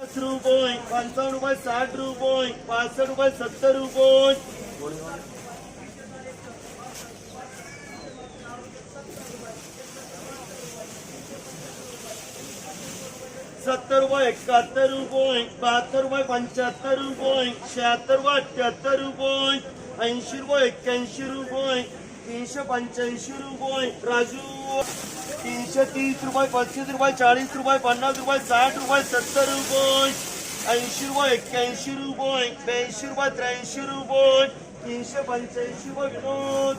पन्नास रुपये पंचावन्न रुपये साठ रुपये पासष्ट रुपये सत्तर रुपये. सत्तर रुपये एकाहत्तर रुपये बहात्तर रुपये पंच्याहत्तर रुपये शहात्तर रुपये अठ्ठ्याहत्तर रुपये ऐंशी रुपये एक्क्याऐंशी रुपये. तीनशे पंच्याऐंशी रुपये. राजू तीनशे तीस रुपये पस्तीस रुपये चाळीस रुपये पन्नास रुपये साठ रुपये सत्तर रुपये ऐंशी रुपये एक्क्याऐंशी रुपये ब्याऐंशी रुपये त्र्याऐंशी रुपये तीनशे पंच्याऐंशी रुपये विनोद.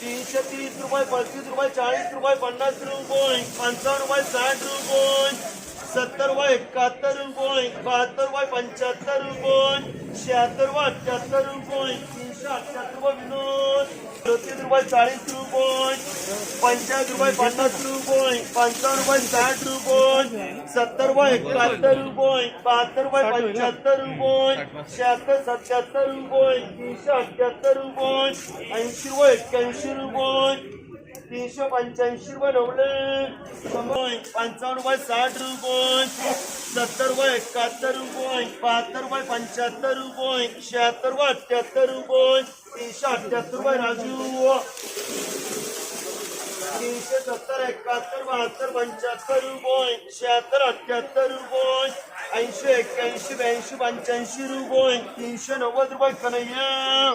तीनशे तीस रुपये पस्तीस रुपये चाळीस रुपये पन्नास रुपये पंचावन्न रुपये साठ रुपये सत्तर रुपये एकाहत्तर रुपये बहात्तर रुपये पंच्याहत्तर रुपये शहात्तर रुपये अठ्ठ्याहत्तर रुपये तीनशे रुपये विनोद. चौतीस रुपये चाळीस रुपये पंचाळीस रुपये पन्नास रुपये पंचावन्न रुपये साठ रुपये सत्तर रुपये एकाहत्तर रुपये बहात्तर रुपये पंच्याहत्तर रुपये शहात्तर सत्याहत्तर रुपये तीनशे अठ्ठ्याहत्तर रुपये ऐंशी रुपये एक्क्याऐंशी रुपये. तीनशे पंच्याऐंशी रुपये नवले पंचावन्न रुपये साठ रुपये. सत्तर रुपये एकाहत्तर रुपये. बहात्तर रुपये पंच्याहत्तर रुपये. शहात्तर रुपये अठ्ठ्याहत्तर रुपये. तीनशे अठ्ठ्याहत्तर रुपये राजू. तीनशे सत्तर एकाहत्तर बहात्तर पंच्याहत्तर रुपये. शहात्तर अठ्ठ्याहत्तर रुपये. ऐंशी एक्क्याऐंशी ब्याऐंशी पंच्याऐंशी रुपये. तीनशे नव्वद रुपये कन्हैया.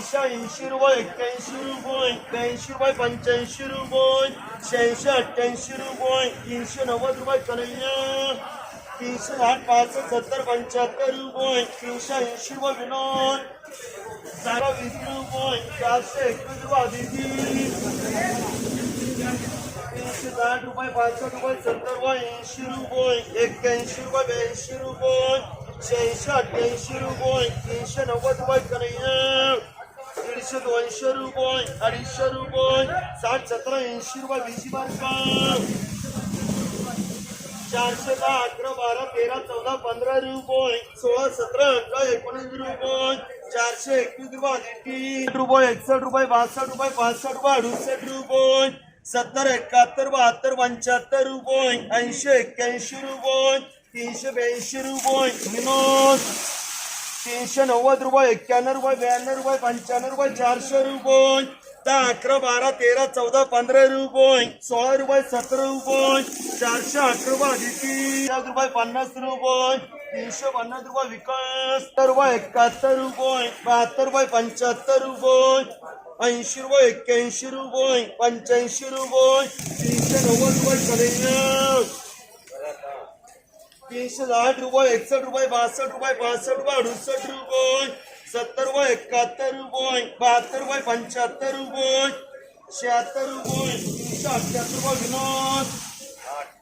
तीनशे रुपये एक्क्याऐंशी रुपये ब्याऐंशी रुपये पंच्याऐंशी रुपये शहाऐंशी अठ्ठ्याऐंशी रुपये तीनशे नव्वद रुपये कन्हैया तीनशे साठ पासष्ट सत्तर पंच्याहत्तर रुपये तीनशे ऐंशी रुपये विनोद सारा वीस रुपये चारशे एकवीस रुपये अदिती तीनशे साठ रुपये पासष्ट रुपये सत्तर रुपये ऐंशी रुपये एक्क्याऐंशी रुपये ब्याऐंशी रुपये शहाऐंशी अठ्ठ्याऐंशी रुपये तीनशे नव्वद रुपये कन्हैया दीडशे दोनशे रुपये अडीचशे रुपये साठ सतरा ऐंशी रुपये वीस बारका चारशे दहा अकरा बारा तेरा चौदा पंधरा रुपये सोळा सतरा अठरा एकोणीस रुपये चारशे एकवीस रुपये तीन रुपये एकसष्ट रुपये बासष्ट रुपये पासष्ट रुपये अडुसष्ट रुपये सत्तर एकाहत्तर बहात्तर पंच्याहत्तर रुपये ऐंशी एक्क्याऐंशी रुपये तीनशे ब्याऐंशी रुपये. तीनशे नव्वद रुपये एक्क्याण्णव रुपये ब्याण्णव रुपये पंच्याण्णव रुपये चारशे रुपये. दहा अकरा बारा तेरा चौदा पंधरा रुपये. सोळा रुपये सतरा रुपये. चारशे अकरा रुपये रुपये पन्नास रुपये. तीनशे पन्नास रुपये विकास. रुपये एकाहत्तर रुपये. बहात्तर रुपये पंच्याहत्तर रुपये. ऐंशी रुपये एक्क्याऐंशी रुपये. पंच्याऐंशी रुपये. तीनशे नव्वद रुपये कन्हैया तीनशे साठ रुपये एकसष्ट रुपये बासष्ट रुपये पासष्ट रुपये अडुसष्ट रुपये, सत्तर रुपये एकाहत्तर रुपये, बहात्तर रुपये पंच्याहत्तर रुपये शहात्तर रुपये तीनशे अठ्ठ्याहत्तर रुपये विनोद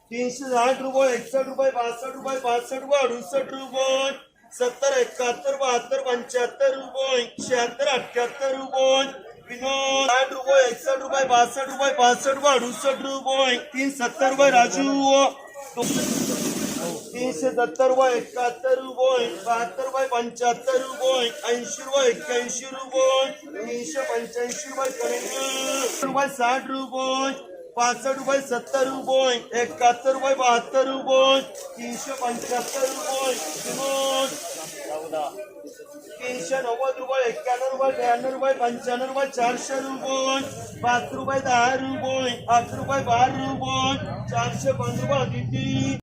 तीनशे साठ रुपये एकसष्ट रुपये बासष्ट रुपये पासष्ट रुपये अडुसष्ट रुपये, सत्तर एकाहत्तर बहात्तर पंच्याहत्तर रुपये शहात्तर अठ्ठ्याहत्तर रुपये, विनोद साठ रुपये एकसष्ट रुपये बासष्ट रुपये पासष्ट रुपये अडुसष्ट रुपये, तीन सत्तर रुपये, राजू। तीनशे सत्तर रुपये एकाहत्तर रुपये बहात्तर रुपये पंच्याहत्तर रुपये ऐंशी रुपये एक्क्याऐंशी रुपये तीनशे पंच्याऐंशी रुपये करेंगे रुपये साठ रुपये पासष्ट रुपये सत्तर रुपये एकाहत्तर रुपये बहात्तर रुपये तीनशे पंच्याहत्तर रुपये तीनशे नव्वद रुपये एक्क्याण्णव रुपये ब्याण्णव रुपये पंच्याण्णव रुपये चारशे रुपये पाच रुपये दहा रुपये आठ रुपये बारा रुपये चारशे पंधरा रुपये अदिती